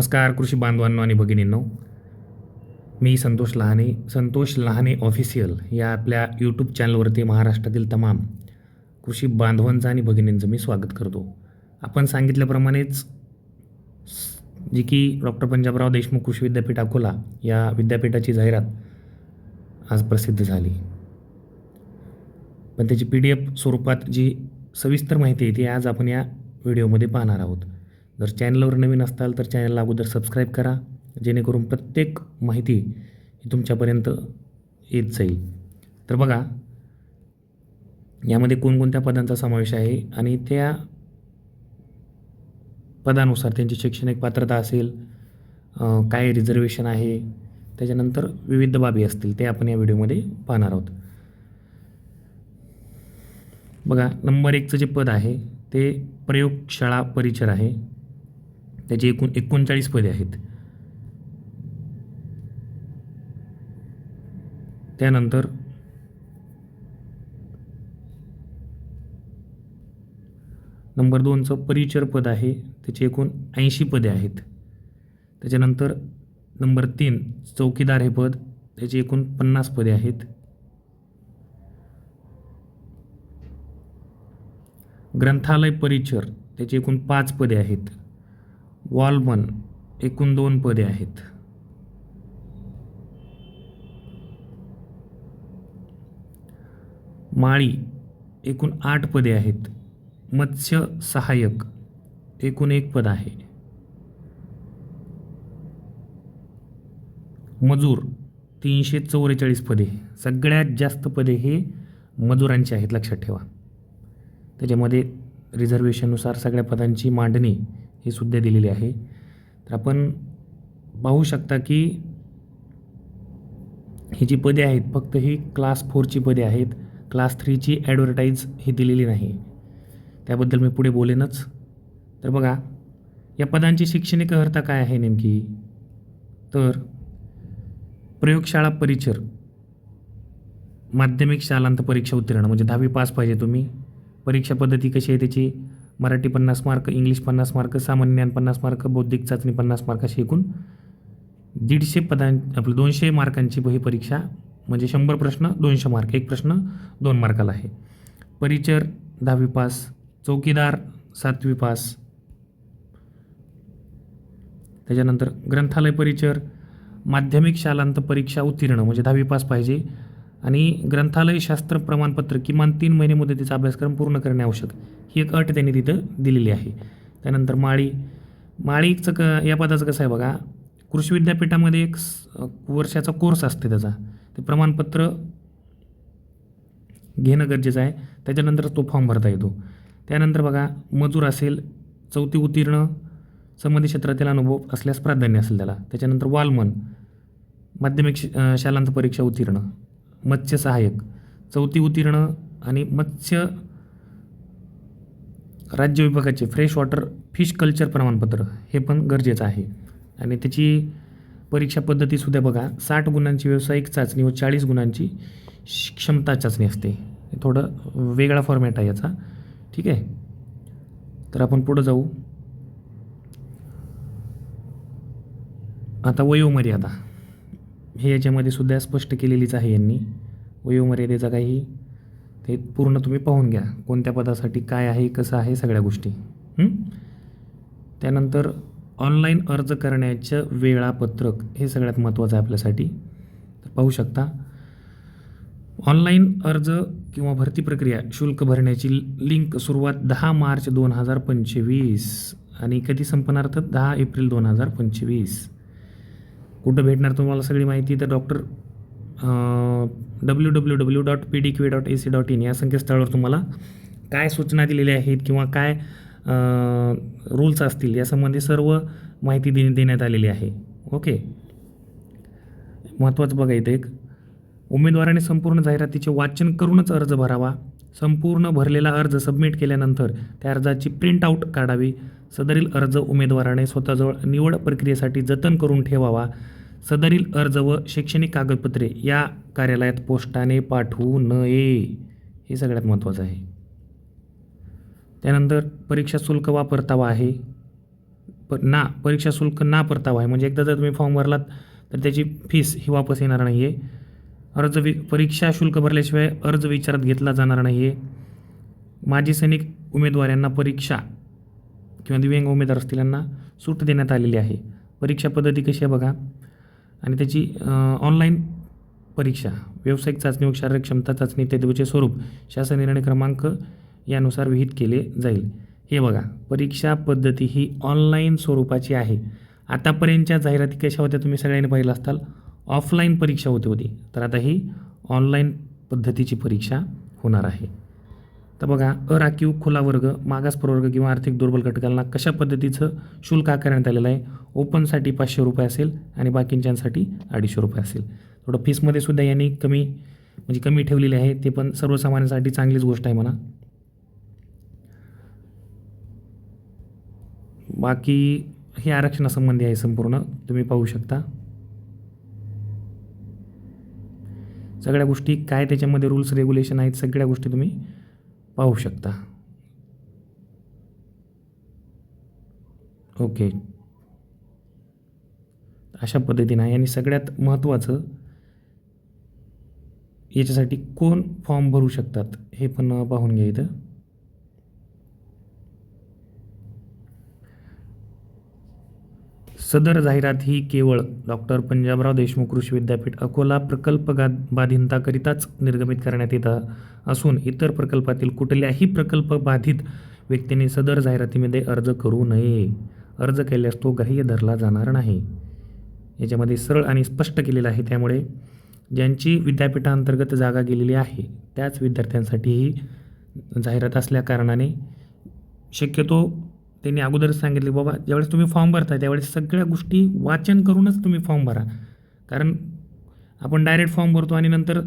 नमस्कार कृषी बांधवांनो आणि भगिनींनो. मी संतोष लहाने संतोष लहाने ऑफिशियल या आपल्या यूट्यूब चॅनलवरती महाराष्ट्रातील तमाम कृषी बांधवांचं आणि भगिनींचं मी स्वागत करतो. आपण सांगितल्याप्रमाणेच जी की डॉक्टर पंजाबराव देशमुख कृषी विद्यापीठ अकोला या विद्यापीठाची जाहिरात आज प्रसिद्ध झाली. पण त्याची पी डी एफ स्वरूपात जी सविस्तर माहिती आहे ती आज आपण या व्हिडिओमध्ये पाहणार आहोत. जर चॅनलवर नवीन असताल तर चॅनलला अगोदर सबस्क्राईब करा जेणेकरून प्रत्येक माहिती ही तुमच्यापर्यंत येत जाईल. तर बघा यामध्ये कोणकोणत्या पदांचा समावेश आहे आणि त्या पदानुसार त्यांची शैक्षणिक पात्रता असेल काय रिझर्वेशन आहे त्याच्यानंतर विविध बाबी असतील ते आपण या व्हिडिओमध्ये पाहणार आहोत. बघा नंबर एकचं जे पद आहे ते प्रयोगशाळा परिचर आहे. त्याचे एकूण एकोणचाळीस पदे आहेत. त्यानंतर नंबर दोनचं परिचर पद आहे. त्याचे एकूण ऐंशी पदे आहेत. त्याच्यानंतर नंबर तीन चौकीदार हे पद त्याचे एकूण पन्नास पदे आहेत. ग्रंथालय परिचर त्याचे एकूण पाच पदे आहेत. वॉलमन एकूण दोन पदे आहेत. माळी एकूण आठ पदे आहेत. मत्स्य सहाय्यक एकूण एक पद आहे. मजूर तीनशे चौवेचाळीस पदे. सगळ्यात जास्त पदे हे मजुरांची आहेत लक्षात ठेवा. त्याच्यामध्ये रिझर्वेशननुसार सगळ्या पदांची मांडणी हे सुद्धा दिलेली आहे. तर आपण पाहू शकता की ही जी पदे आहेत फक्त ही क्लास फोरची पदे आहेत. क्लास थ्रीची ॲडव्हर्टाईज ही दिलेली नाही. त्याबद्दल मी पुढे बोलेनच. तर बघा या पदांची शैक्षणिक अर्हता काय आहे नेमकी? तर प्रयोगशाळा परिचर माध्यमिक शालांत परीक्षा उत्तीर्ण म्हणजे दहावी पास पाहिजे तुम्ही. परीक्षा पद्धती कशी आहे त्याची? मराठी पन्नास मार्क इंग्लिश पन्नास मार्क सामान्य ज्ञान पन्नास मार्क बौद्धिक चाचणी पन्नास मार्क अशी एकूण दीडशे पदां आपलं दोनशे मार्कांची ही परीक्षा म्हणजे शंभर प्रश्न दोनशे मार्क. एक प्रश्न दोन मार्काला आहे. परिचर दहावी पास चौकीदार सातवी पास. त्याच्यानंतर ग्रंथालय परिचर माध्यमिक शालांत परीक्षा उत्तीर्ण म्हणजे दहावी पास पाहिजे. आणि ग्रंथालय शास्त्र प्रमाणपत्र किमान तीन महिने मुदतीचा अभ्यासक्रम पूर्ण करणे आवश्यक. ही एक अट त्यांनी तिथं दिलेली आहे. त्यानंतर माळी माळीचं क या पदाचं कसं आहे बघा कृषी विद्यापीठामध्ये एक स- वर्षाचा कोर्स असते त्याचा. ते प्रमाणपत्र घेणं गरजेचं आहे. त्याच्यानंतर तो फॉर्म भरता येतो. त्यानंतर बघा मजूर असेल चौथी उत्तीर्ण संबंधित क्षेत्रातील अनुभव असल्यास प्राधान्य असेल त्याला. त्याच्यानंतर वालमन माध्यमिक श- शालांत परीक्षा उत्तीर्ण. मत्स्य सहाय्यक चौथी उत्तीर्ण आणि मत्स्य राज्य विभागाचे फ्रेश वॉटर फिश कल्चर प्रमाणपत्र हे पण गरजेचं आहे. आणि त्याची परीक्षा पद्धतीसुद्धा बघा साठ गुणांची व्यावसायिक चाचणी व चाळीस गुणांची क्षमता चाचणी असते. थोडं वेगळा फॉर्मॅट आहे याचा. ठीक आहे? तर आपण पुढं जाऊ. आता वयोमर्यादा. हे याच्यामध्ये सुद्धा स्पष्ट केलेलीच आहे यांनी. वयोमर्यादेचा काही ते पूर्ण तुम्ही पाहून घ्या. कोणत्या पदासाठी काय आहे कसं आहे सगळ्या गोष्टी. त्यानंतर ऑनलाईन अर्ज करण्याचं वेळापत्रक हे सगळ्यात महत्त्वाचं आहे आपल्यासाठी. तर पाहू शकता. ऑनलाईन अर्ज किंवा भरती प्रक्रिया शुल्क भरण्याची लिंक सुरुवात दहा मार्च दोन हजार पंचवीस आणि कधी संपणार तर दहा एप्रिल दोन हजार पंचवीस. कुठं भेटणार तुम्हाला सगळी माहिती तर doctor W W W dot P D Q dot A C dot in या संकेतस्थळावर तुम्हाला काय सूचना दिलेल्या आहेत किंवा काय रूल्स असतील यासंबंधी सर्व माहिती दे देण्यात आलेली आहे. ओके महत्त्वाचं बघा इथे एक. उमेदवाराने संपूर्ण जाहिरातीचे वाचन करूनच अर्ज भरावा. संपूर्ण भरलेला अर्ज सबमिट केल्यानंतर त्या अर्जाची प्रिंट आऊट काढावी. सदरील अर्ज उमेदवाराने स्वतःजवळ निवड प्रक्रियेसाठी जतन करून ठेवावा. सदरील अर्ज व शैक्षणिक कागदपत्रे या कार्यालयात पोस्टाने पाठवू नये. हे सगळ्यात महत्त्वाचं आहे. त्यानंतर परीक्षा शुल्क वा परतावा आहे. प ना परीक्षा शुल्क ना परतावा आहे. म्हणजे एकदा जर तुम्ही फॉर्म भरलात तर त्याची फीस ही वापस येणार नाही आहे अर्ज वि परीक्षा शुल्क भरल्याशिवाय अर्ज विचारात घेतला जाणार नाही आहे माजी सैनिक उमेदवार यांना परीक्षा किंवा दिव्यांग उमेदवार असतील यांना सूट देण्यात आलेली आहे. परीक्षा पद्धती कशी आहे बघा. आणि त्याची ऑनलाईन परीक्षा व्यावसायिक चाचणी व शारीरिक क्षमता चाचणी इत्यादीचे स्वरूप शासन निर्णय क्रमांक यानुसार विहित केले जाईल. हे बघा परीक्षा पद्धती ही ऑनलाईन स्वरूपाची आहे. आतापर्यंतच्या जाहिराती कशा होत्या तुम्ही सगळ्यांनी पाहिलं असताल? ऑफलाईन परीक्षा होती होती. तर आता ही ऑनलाईन पद्धतीची परीक्षा होणार आहे. तर बघा अराखीव खुला वर्ग मागास प्रवर्ग किंवा आर्थिक दुर्बल घटकांना कशा पद्धतीचं शुल्क आकारण्यात आलेलं आहे? ओपनसाठी पाचशे रुपये असेल आणि बाकींच्यांसाठी अडीचशे रुपये असेल. थोडं फीसमध्ये सुद्धा यांनी कमी म्हणजे कमी ठेवलेली आहे ते पण सर्वसामान्यांसाठी चांगलीच गोष्ट आहे म्हणा. बाकी हे आरक्षणासंबंधी आहे संपूर्ण. तुम्ही पाहू शकता. सगळ्या गोष्टी काय त्याच्यामध्ये रूल्स रेग्युलेशन आहेत सगळ्या गोष्टी तुम्ही पाहू शकता. ओके अशा पद्धतीनं आहे. आणि सगळ्यात महत्त्वाचं याच्यासाठी कोण फॉर्म भरू शकतात हे पण पाहून घ्या इथं. सदर जाहिरात ही केवळ डॉक्टर पंजाबराव देशमुख कृषी विद्यापीठ अकोला प्रकल्प गा बाधितांकरिताच निर्गमित करण्यात येत असून इतर प्रकल्पातील कुठल्याही प्रकल्प बाधित व्यक्तीने सदर जाहिरातीमध्ये अर्ज करू नये. अर्ज केल्यास तो ग्राह्य धरला जाणार नाही. याच्यामध्ये सरळ आणि स्पष्ट केलेलं आहे. त्यामुळे ज्यांची विद्यापीठांतर्गत जागा गेलेली आहे त्याच विद्यार्थ्यांसाठी ही जाहिरात असल्या कारणाने शक्यतो त्यांनी अगोदरच सांगितले बाबा ज्यावेळेस तुम्ही फॉर्म भरताय त्यावेळेस सगळ्या गोष्टी वाचन करूनच तुम्ही फॉर्म भरा. कारण आपण डायरेक्ट फॉर्म भरतो आणि नंतर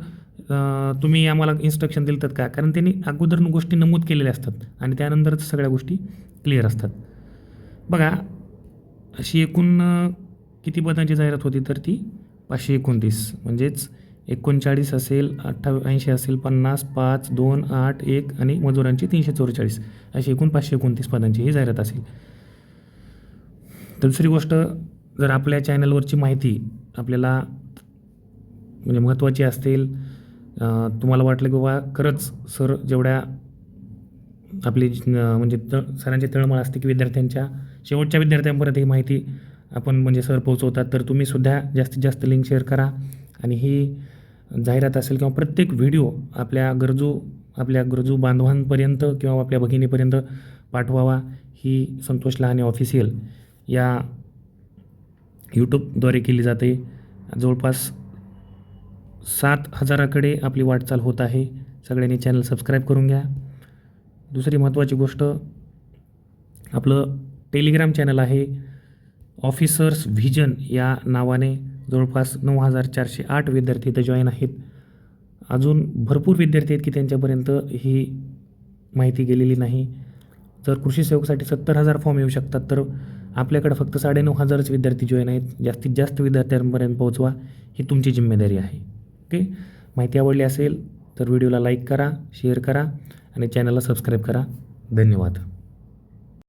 तुम्ही आम्हाला इन्स्ट्रक्शन दिलं का? कारण त्यांनी अगोदर गोष्टी नमूद केलेल्या असतात आणि त्यानंतरच सगळ्या गोष्टी क्लिअर असतात. बघा अशी एकूण किती पदांची जाहिरात होती तर ती पाचशे एकोणतीस. म्हणजेच एकोणचाळीस असेल अठ्ठावीऐंशी असेल पन्नास पाच दोन आठ एक आणि मजुरांची तीनशे चौवेचाळीस अशी एकूण पाचशे एकोणतीस पदांची ही जाहिरात असेल. तर दुसरी गोष्ट जर आपल्या चॅनलवरची माहिती आपल्याला म्हणजे महत्त्वाची असेल तुम्हाला वाटलं की बाबा खरंच सर जेवढ्या आपली म्हणजे त सरांची तळमळ असते की विद्यार्थ्यांच्या शेवटच्या विद्यार्थ्यांपर्यंत ही माहिती आपण म्हणजे सर पोहोचवतात तर तुम्ही सुद्धा जास्तीत जास्त लिंक शेअर करा. आणि ही जाहिरात असेल किंवा प्रत्येक व्हिडिओ आपल्या गरजू आपल्या गरजू बांधवांपर्यंत किंवा आपल्या भगिनीपर्यंत पाठवावा ही संतोष लहाने ऑफिशियल या यूट्यूबद्वारे केली जाते. जवळपास सात हजाराकडे आपली वाटचाल होत आहे. सगळ्यांनी चॅनल सबस्क्राईब करून घ्या. दुसरी महत्त्वाची गोष्ट आपलं टेलिग्राम चॅनल आहे. ऑफिसर्स व्हिजन या नावाने. जवळपास नऊ हजार चारशे आठ विद्यार्थी इथं जॉईन आहेत. अजून भरपूर विद्यार्थी आहेत की त्यांच्यापर्यंत ही माहिती गेलेली नाही. जर कृषी सेवकसाठी सत्तर हजार फॉर्म येऊ शकतात तर आपल्याकडे फक्त साडेनऊ हजारच विद्यार्थी जॉईन आहेत. जास्तीत जास्त विद्यार्थ्यांपर्यंत पोहोचवा ही तुमची जिम्मेदारी आहे. ओके माहिती आवडली असेल तर व्हिडिओला लाईक करा शेअर करा आणि चॅनलला सबस्क्राईब करा. धन्यवाद.